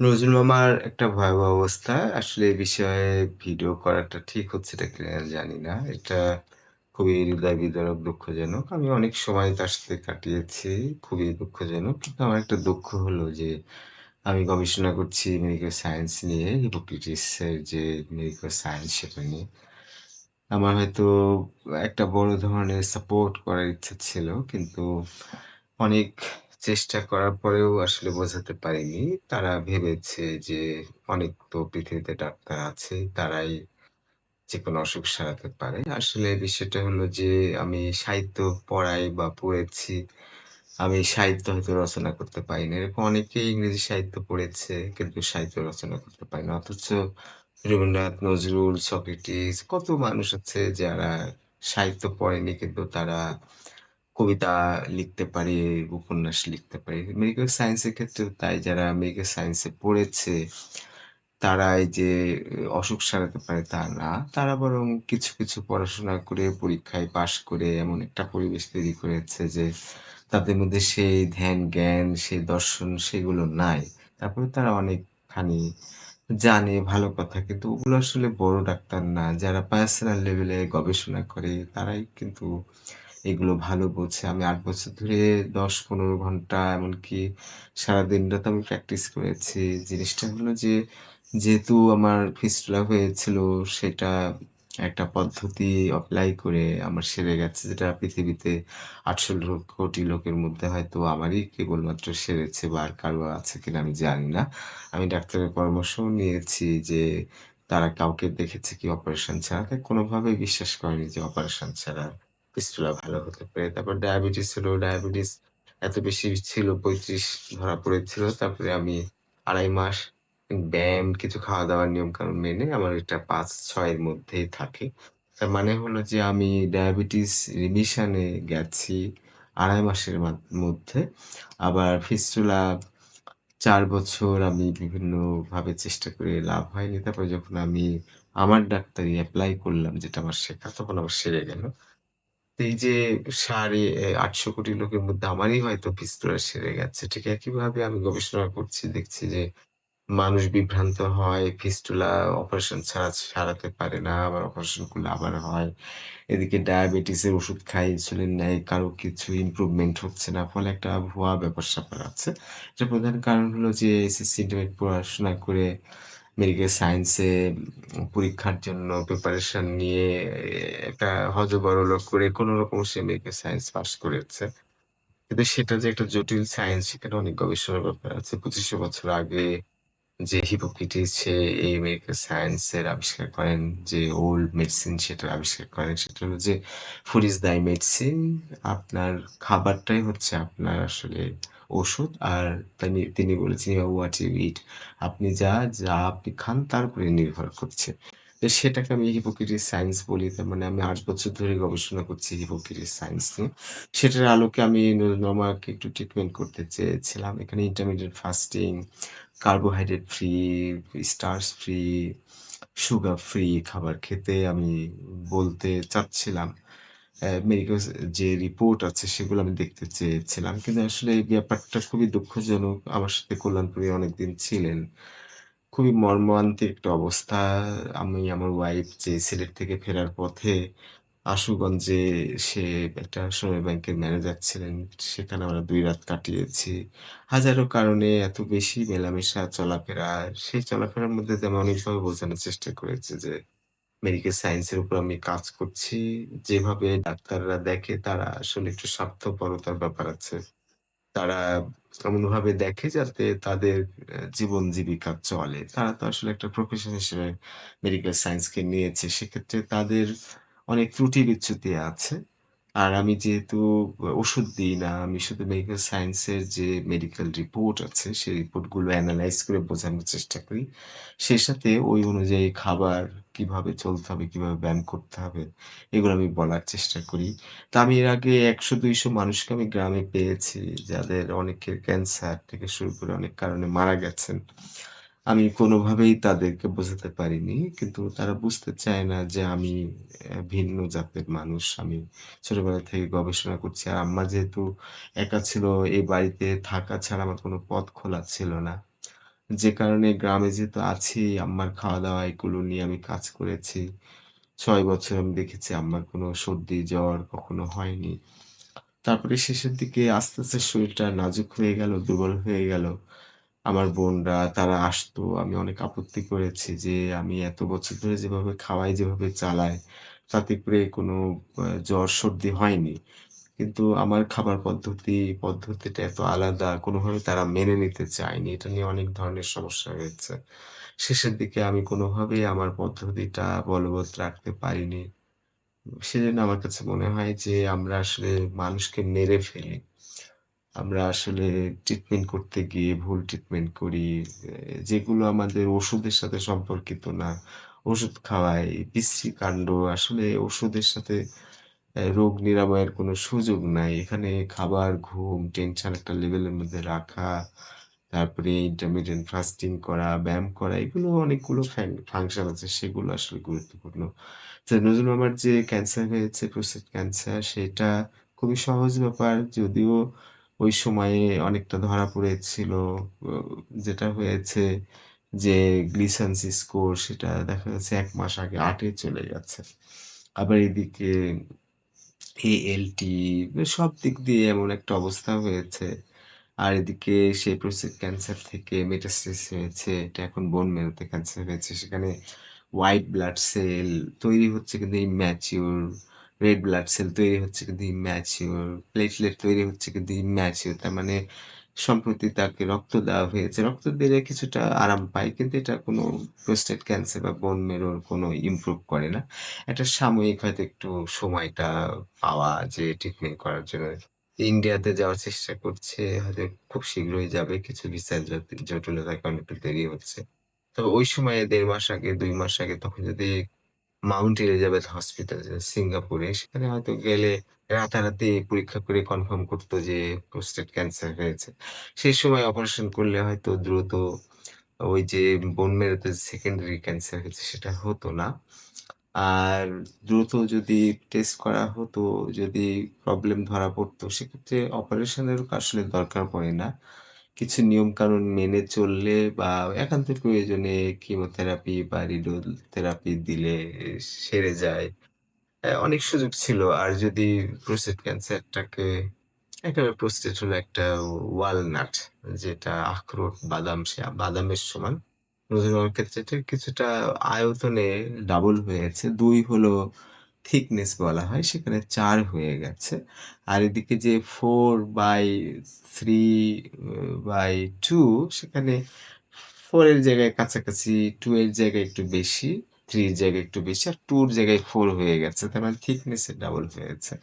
নজরুল মামার একটা ভয়াবহ অবস্থা। আসলে এই বিষয়ে ভিডিও করাটা ঠিক হচ্ছে এটা কিনা জানি না। এটা খুবই হৃদয় বিদারক, দুঃখজনক। আমি অনেক সময় তার সাথে কাটিয়েছি। খুবই দুঃখজনক। কিন্তু আমার একটা দুঃখ হলো যে আমি গবেষণা করছি মেডিকেল সায়েন্স নিয়ে, হিপোক্রেটিস এর যে মেডিকেল সায়েন্স সেটা নিয়ে। আমার হয়তো একটা বড় ধরনের সাপোর্ট করার ইচ্ছা ছিল। কিন্তু অনেক চেষ্টা করার পরেও আসলে বোঝাতে পারিনি। তারা ভেবেছে যে অনেক তো পৃথিবীতে ডাক্তার আছে, তারাই যেকোনো অসুখ সারাতে পারে। আসলে বিষয়টা হলো যে আমি সাহিত্য পড়াই বা পড়েছি। আমি সাহিত্য হয়তো রচনা করতে পারি না। এরকম অনেকেই ইংরেজি সাহিত্য পড়েছে কিন্তু সাহিত্য রচনা করতে পারে না। অথচ রবীন্দ্রনাথ, নজরুল, সক্রেটিস কত মানুষ আছে যারা সাহিত্য পড়েনি কিন্তু তারা কবিতা লিখতে পারে, উপন্যাস লিখতে পারে। মেডিকেল সায়েন্স এর ক্ষেত্রেও তাই যারা মেডিকেল সায়েন্সে পড়েছে তারা এই যে অসুখ সারাতে পারে তা না। তারা বরং কিছু, কিছু পড়াশোনা করে পরীক্ষায় পাস করে এমন একটা পরিবেশ তৈরি করেছে যে তাদের মধ্যে সেই ধ্যান-জ্ঞান, সেই দর্শন সেগুলো নাই। তারপরে তারা অনেকখানি জানে ভালো কথা। কিন্তু ওগুলো আসলে বড় ডাক্তার না। যারা পার্সোনাল লেভেলে গবেষণা করে তারাই কিন্তু এগুলো ভালো বোঝে। আমি আট বছর ধরে দশ পনেরো ঘণ্টা এমনকি সারাদিন রাত আমি প্র্যাকটিস করেছি। জিনিসটা হলো যে, যেহেতু আমার ফিস্টুলা হয়েছিল, সেটা একটা পদ্ধতি এপ্লাই করে আমার সেরে গেছে, যেটা পৃথিবীতে ৮০০ লো কোটি লোকের মধ্যে হয়তো আমারই কেবলমাত্র সেরেছে বা আর কারও আছে কিনা আমি জানি না। আমি ডাক্তারের পরামর্শও নিয়েছি যে, তারা কাউকে দেখেছে কি অপারেশন ছাড়া? কোনোভাবেই বিশ্বাস করেনি যে অপারেশন ছাড়া ফিস্টুলা ভালো হতে পারে। তারপর ডায়াবেটিস ছিল ডায়াবেটিস এত বেশি ছিল ৩৫ ধরা পড়েছিল। তারপরে আমি ২.৫ মাস ব্যায়াম, কিছু খাওয়া-দাওয়ার নিয়মকানুন মেনে আমার এটা পাঁচ ছয়ের মধ্যেই থাকে। তার মানে হলো যে আমি ডায়াবেটিস রিমিশনে গেছি ২.৫ মাসের মধ্যে। আবার ফিস্টুলা চার বছর আমি বিভিন্নভাবে চেষ্টা করে লাভ হয়নি। তারপরে যখন আমি আমার ডাক্তারি অ্যাপ্লাই করলাম যেটা আমার শেখা তখন আমার সেরে গেল। এই যে সাড়ে ৮০০ কোটি লোকের মধ্যে আমারই হয়তো ফিস্টুলা সেরে গেছে। ঠিক একইভাবে আমি গবেষণা করছি দেখছি যে মানুষ বিভ্রান্ত হয়, ফিস্টুলা অপারেশন ছাড়া সারাতে পারে না। আবার অপারেশন করলে আবার হয়। এদিকে ডায়াবেটিসের ওষুধ খাই, ইনসুলিন নেয়, কারও কিছু ইমপ্রুভমেন্ট হচ্ছে না। ফলে একটা ভুয়া ব্যাপার-স্যাপার আছে। এটার প্রধান কারণ হলো যে এসএসসি, ইন্টারমিডিয়েট পড়াশোনা করে মেডিকেল সায়েন্স পরীক্ষার জন্য প্রিপারেশন নিয়ে একটা হযবরল করে কোনরকম সে মেডিকেল সায়েন্স পাস করেছে। কিন্তু সেটা যে একটা জটিল সায়েন্স সেখানে অনেক গবেষণার ব্যাপার আছে। ২৫০০ বছর আগে যে হিপোক্রেটিস সে এই মেডিকেল সায়েন্সের আবিষ্কার করেন, যে ওল্ড মেডিসিন সেটার আবিষ্কার করেন সেটা হলো যে ফুড ইস দাই মেডিসিন। আপনার খাবারটাই হচ্ছে আপনার আসলে ওষুধ। আর তানি তিনি বলেছেন "you are what you eat" আপনি যা, যা আপনি খান তার উপরে নির্ভর করছে। তো সেটাকে আমি হিপোক্রেটিস সায়েন্স বলি। তার মানে আমি আট বছর ধরে গবেষণা করছি হিপোক্রেটিস সায়েন্স নিয়ে। সেটার আলোকে আমি নজরুল মামাকে একটু ট্রিটমেন্ট করতে চেয়েছিলাম। এখানে intermittent fasting, carbohydrate free, starch free, sugar free খাবার খেতে আমি বলতে চাচ্ছিলাম। মেডিকেল যে রিপোর্ট আছে সেগুলো আমি দেখতে চেয়েছিলাম। কিন্তু আসলে এই ব্যাপারটা খুবই দুঃখজনক। আমার সাথে কল্যাণপুরে অনেকদিন ছিলেন। খুবই মর্মান্তিক একটা অবস্থা। আমি আমার ওয়াইফ যে সিলেট থেকে ফেরার পথে আশুগঞ্জে সে একটা সময় ব্যাংকের ম্যানেজার ছিলেন। সেখানে আমরা দুই রাত কাটিয়েছি। হাজারো কারণে এত বেশি মেলামেশা, চলাফেরা, সেই চলাফেরার মধ্যে আমি অনেকভাবে বোঝানোর চেষ্টা করেছি যে মেডিকেল সায়েন্সের উপর আমি কাজ করছি। যেভাবে ডাক্তাররা দেখে তারা আসলে একটু স্বার্থপরতার ব্যাপার আছে। তারা এমনভাবে দেখে যাতে তাদের জীবন জীবিকা চলে। তারা তো আসলে একটা প্রফেশন হিসেবে মেডিকেল সায়েন্সকে নিয়েছে। সেক্ষেত্রে তাদের অনেক ত্রুটি বিচ্যুতি আছে। আর আমি যেহেতু ওষুধ দিই না, আমি শুধু মেডিকেল সায়েন্সের যে মেডিকেল রিপোর্ট আছে সেই রিপোর্টগুলো এনালাইজ করে বোঝানোর চেষ্টা করি। সেই সাথে ওই অনুযায়ী খাবার কীভাবে চলতে হবে, কীভাবে ব্যায়াম করতে হবে এগুলো আমি বলার চেষ্টা করি। তো আমি এর আগে একশো দুইশো মানুষকে আমি গ্রামে পেয়েছি যাদের অনেকের ক্যান্সার থেকে শুরু করে অনেক কারণে মারা গেছেন। আমি কোনোভাবেই তাদেরকে বোঝাতে পারিনি। কিন্তু তারা বুঝতে চায় না যে আমি ভিন্ন জাতের মানুষ। আমি ছোটবেলা থেকে গবেষণা করছি। আর আম্মা যেহেতু একা ছিল এই বাড়িতে থাকা ছাড়া আমার কোনো পথ খোলা ছিল না। যে কারণে গ্রামে যেহেতু আছি আম্মার খাওয়া-দাওয়া এগুলো নিয়ে আমি কাজ করেছি। ছয় বছর আমি দেখেছি আম্মার কোনো সর্দি জ্বর কখনো হয়নি। তারপরে শেষের দিকে আস্তে, আস্তে শরীরটা নাজুক হয়ে গেল, দুর্বল হয়ে গেল। আমার বোনরা তারা আসতো। আমি অনেক আপত্তি করেছি যে, "আমি এত বছর ধরে যেভাবে খাওয়াই, যেভাবে চালাই, তাতে করে কোনো জ্বর সর্দি হয়নি।" কিন্তু আমার খাবার পদ্ধতি, পদ্ধতিটা এত আলাদা কোনোভাবে তারা মেনে নিতে চায়নি। এটা নিয়ে অনেক ধরনের সমস্যা হয়েছে। শেষের দিকে আমি কোনোভাবেই আমার পদ্ধতিটা বলবৎ রাখতে পারিনি। সেজন্য আমার কাছে মনে হয় যে আমরা আসলে মানুষকে মেরে ফেলি। আমরা আসলে ট্রিটমেন্ট করতে গিয়ে ভুল ট্রিটমেন্ট করি। যেগুলো আমাদের ওষুধের সাথে সম্পর্কিত না। ওষুধ খাওয়াই, বিশ্রী কাণ্ড। আসলে ওষুধের সাথে রোগ নিরাময়ের কোনো সুযোগ নাই। এখানে খাবার, ঘুম, টেনশন একটা লেভেলের মধ্যে রাখা, তারপরে ইন্টারমিটেন্ট ফাস্টিং করা, ব্যায়াম করা এগুলো অনেকগুলো ফাংশন আছে সেগুলো আসলে গুরুত্বপূর্ণ। তো নজরুল মামার যে ক্যান্সার হয়েছে প্রোস্টেট ক্যান্সার সেটা খুবই সহজ ব্যাপার। যদিও ওই সময়ে অনেকটা ধরা পড়েছিল। যেটা হয়েছে যে গ্লিসানস স্কোর সেটা দেখা যাচ্ছে এক মাস আগে ৮ এ চলে গেছে। আবার এদিকে ALT সব দিক দিয়ে এমন একটা অবস্থা হয়েছে। আর এদিকে সেই প্রসেস ক্যান্সার থেকে মেটাস্টেস হয়েছে। এটা এখন বোন মেরুতে ক্যান্সার হয়েছে। সেখানে হোয়াইট ব্লাড সেল তৈরি হচ্ছে কিন্তু ইম্যাচিউর। রেড ব্লাড সেল তৈরি হচ্ছে কিন্তু ইম্যাচিউর। প্লেটলেট তৈরি হচ্ছে কিন্তু ইম্যাচিউর। তার মানে সম্প্রতি তাকে রক্ত দেওয়া হয়েছে। রক্ত দিলে কিছুটা আরাম পায়। কিন্তু এটা কোনো প্রোস্টেট ক্যান্সার বা বোন মেরুর কোনো ইমপ্রুভ করে না। এটা সাময়িক হয়তো একটু সময়টা পাওয়া যে ট্রিটমেন্ট করার জন্য। ইন্ডিয়াতে যাওয়ার চেষ্টা করছে। হয়তো খুব শীঘ্রই যাবে। কিছু বিচার জট জটিলতার কারণে একটু দেরি হচ্ছে। তো ওই সময়ে দেড় মাস আগে, দুই মাস আগে তখন যদি মাউন্ট এলিজাবেথ হসপিটাল সিঙ্গাপুরে সেখানে হয়তো গেলে রাতারাতি পরীক্ষা করে কনফার্ম করত যে প্রোস্টেট ক্যান্সার হয়েছে। সেই সময় অপারেশন করলে হয়তো দ্রুত ওই যে বোন মেরুতে সেকেন্ডারি ক্যান্সার হয়েছে সেটা হতো না। আর দ্রুত যদি টেস্ট করা হতো, যদি প্রবলেম ধরা পড়তো সেক্ষেত্রে অপারেশনেরও আসলে দরকার পড়ে না। কিছু নিয়মকানুন মেনে চললে বা একান্ত প্রয়োজনে কিমোথেরাপি বা রেডিও থেরাপি দিলে সেরে যায়। অনেক সুযোগ ছিল। আর যদি প্রোস্টেট ক্যান্সারটাকে একেবারে প্রোস্টেট হলো একটা ওয়ালনাট যেটা আখরোট, বাদাম সে বাদামের সমান। নজরুলের ক্ষেত্রে কিছুটা আয়তনে ডাবল হয়েছে। ২ হলো থিকনেস বলা হয় সেখানে ৪ হয়ে গেছে। আর এদিকে যে 4/3/2 সেখানে 4 এর জায়গায় কাছাকাছি, 2 এর জায়গায় একটু বেশি, 3 এর জায়গায় একটু বেশি আর 2 এর জায়গায় 4 হয়ে গেছে। তার মানে থিকনেস ডাবল হয়েছে।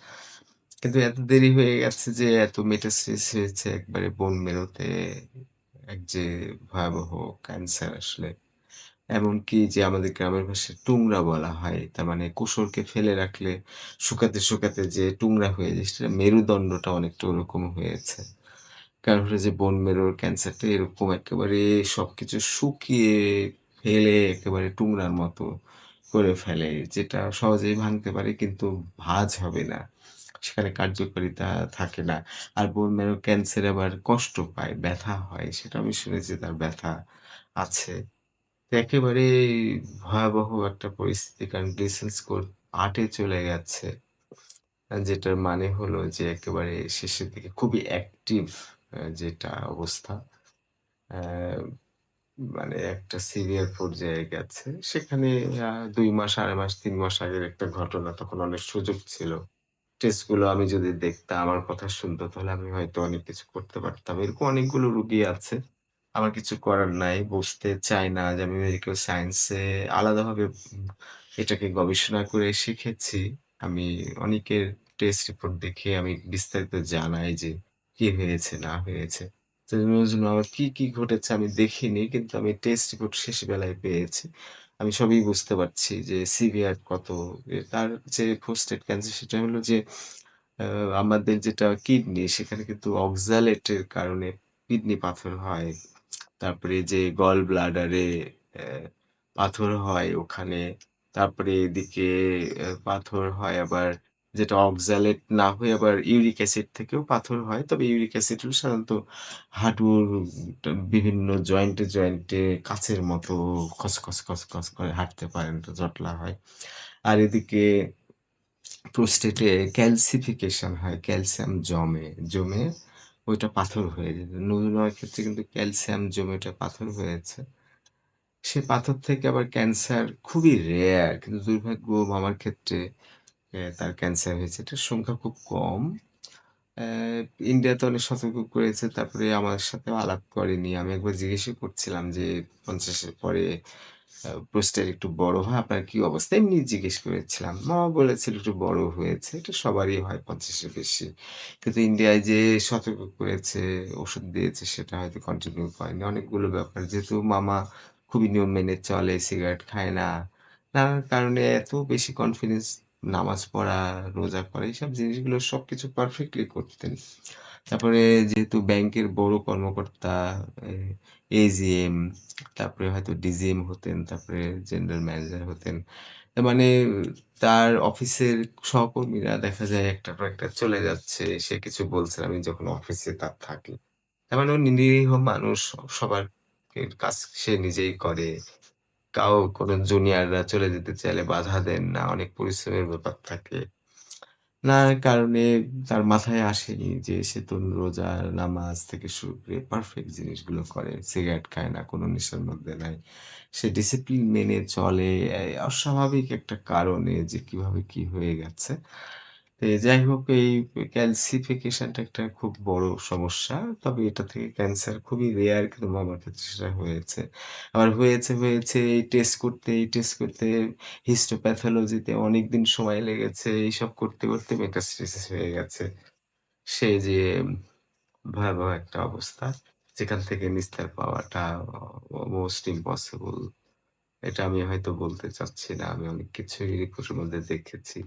কিন্তু এত দেরি হয়ে গেছে যে এত মেটাসিস হয়েছে একবারে বোন মেরুতে এক যে ভয়াবহ ক্যান্সার আসলে। এমনকি যে আমাদের গ্রামের ভাষায় টুংরা বলা হয়। তার মানে কুসুরকে ফেলে রাখলে শুকাতে, শুকাতে যে টুংরা হয়ে যায় সেটা মেরুদণ্ডটা অনেকটা ওরকম হয়েছে। কারণ যে বোন মেরুর ক্যান্সারটা এরকম একেবারে সব কিছু শুকিয়ে ফেলে একেবারে টুংরার মতো করে ফেলে। যেটা সহজেই ভাঙতে পারে কিন্তু ভাঁজ হবে না। সেখানে কার্যকারিতা থাকে না। আর বোন মেরুর ক্যান্সারে আবার কষ্ট পায়, ব্যথা হয়। সেটা আমি শুনেছি তার ব্যথা আছে। তো একেবারেই ভয়াবহ একটা পরিস্থিতি কারণ গ্লিসেন স্কোর ৮ এ চলে গেছে। যেটার মানে হলো যে একেবারে শেষের দিকে খুবই অ্যাক্টিভ যেটা অবস্থা। মানে একটা সিভিয়ার পর্যায়ে গেছে। সেখানে দুই মাস, ২.৫ মাস, তিন মাস আগের একটা ঘটনা। তখন অনেক সুযোগ ছিল। টেস্টগুলো আমি যদি দেখতাম, আমার কথা শুনত তাহলে আমি হয়তো অনেক কিছু করতে পারতাম। এরকম অনেকগুলো রুগী আছে। আমার কিছু করার নাই। বুঝতে চাই না যে আমি মেডিকেল সায়েন্সে আলাদাভাবে এটাকে গবেষণা করে শিখেছি। আমি অনেকের টেস্ট রিপোর্ট দেখে আমি বিস্তারিত জানাই যে কি হয়েছে না হয়েছে। তো নজরুল আমার কি, কি ঘটেছে আমি দেখিনি কিন্তু আমি টেস্ট রিপোর্ট শেষ বেলায় পেয়েছি। আমি সবই বুঝতে পারছি যে সিভিয়ার কত। তার যে প্রোস্টেট ক্যান্সার সেটা হলো যে আমাদের যেটা কিডনি সেখানে কিন্তু অক্সালেট এর কারণে কিডনি পাথর হয়। তারপরে যে গল ব্লাডারে পাথর হয় ওখানে। তারপরে এদিকে পাথর হয় আবার যেটা অক্সালেট না হয়ে আবার ইউরিক অ্যাসিড থেকেও পাথর হয়। তবে ইউরিক অ্যাসিড সাধারণত হাঁটুর বিভিন্ন জয়েন্টে, জয়েন্টে কাছের মতো খসখস, খসখস করে হাঁটতে পারেন তো জটলা হয়। আর এদিকে প্রোস্টেটে ক্যালসিফিকেশন হয়, ক্যালসিয়াম জমে। জমে ওইটা পাথর হয়ে যায়। নদীর ক্ষেত্রে কিন্তু ক্যালসিয়াম জমে ওইটা পাথর হয়েছে। সে পাথর থেকে আবার ক্যান্সার খুবই রেয়ার কিন্তু দুর্ভাগ্য মামার ক্ষেত্রে তার ক্যান্সার হয়েছে। এটার সংখ্যা খুব কম। ইন্ডিয়াতে অনেক সতর্ক করেছে। তারপরে আমার সাথেও আলাপ করেনি। আমি একবার জিজ্ঞাসা করছিলাম যে পঞ্চাশের পরে আ প্রোস্টেট একটু বড় হয়, আপনার কি অবস্থা? এমনি জিজ্ঞেস করেছিলাম। মামা বলেছিল একটু বড় হয়েছে। এটা সবারই হয় ৫০ এর বেশি। কিন্তু ইন্ডিয়ায় যে সতর্ক করেছে, ওষুধ দিয়েছে সেটা হয়তো কন্টিনিউ করেনি। অনেকগুলো ব্যাপার যেহেতু মামা খুবই নিয়ম মেনে চলে, সিগারেট খায় না। নানান কারণে এত বেশি কনফিডেন্স নামাজ পড়া, রোজা করা এইসব জিনিসগুলো সব কিছু পারফেক্টলি করতেন। তারপরে যেহেতু ব্যাংকের বড় কর্মকর্তা, এজিএম, তারপরে হয়তো ডিজিএম হতেন, তারপরে জেনারেল ম্যানেজার হতেন। মানে তার অফিসের সহকর্মীরা দেখা যায় একটা পর একটা চলে যাচ্ছে। সে কিছু বলছে আমি যখন অফিসে তার থাকি। তার মানে নিরীহ মানুষ সবার কাজ সে নিজেই করে। কাউ কোন জুনিয়ররা চলে যেতে চাইলে বাধা দেন না। অনেক পরিশ্রমের ব্যাপার থাকে। নানান কারণে তার মাথায় আসেনি যে সে তো রোজা, নামাজ থেকে শুরু করে পারফেক্ট জিনিসগুলো করে। সিগারেট খায় না, কোনো নেশার মধ্যে নাই। সে ডিসিপ্লিন মেনে চলে অস্বাভাবিক একটা কারণে যে কীভাবে কি হয়ে গেছে। এ যাই হোক এই ক্যালসিফিকেশনটা একটা খুব বড় সমস্যা। তবে এটা থেকে ক্যান্সার খুবই রেয়ার কিন্তু মামার ক্ষেত্রে সেটা হয়েছে। আবার হয়েছে, হয়েছে এই টেস্ট করতে, এই টেস্ট করতে হিস্টোপ্যাথোলজিতে অনেক দিন সময় লেগেছে। এইসব করতে, করতে মেটাস্টেসিস হয়ে গেছে। সে যে ভয়াবহ একটা অবস্থা। যেখান থেকে নিস্তার পাওয়াটা মোস্ট ইম্পসিবল। এটা আমি হয়তো বলতে চাচ্ছি না। আমি অনেক কিছুই রিপোর্টের মধ্যে দেখেছি।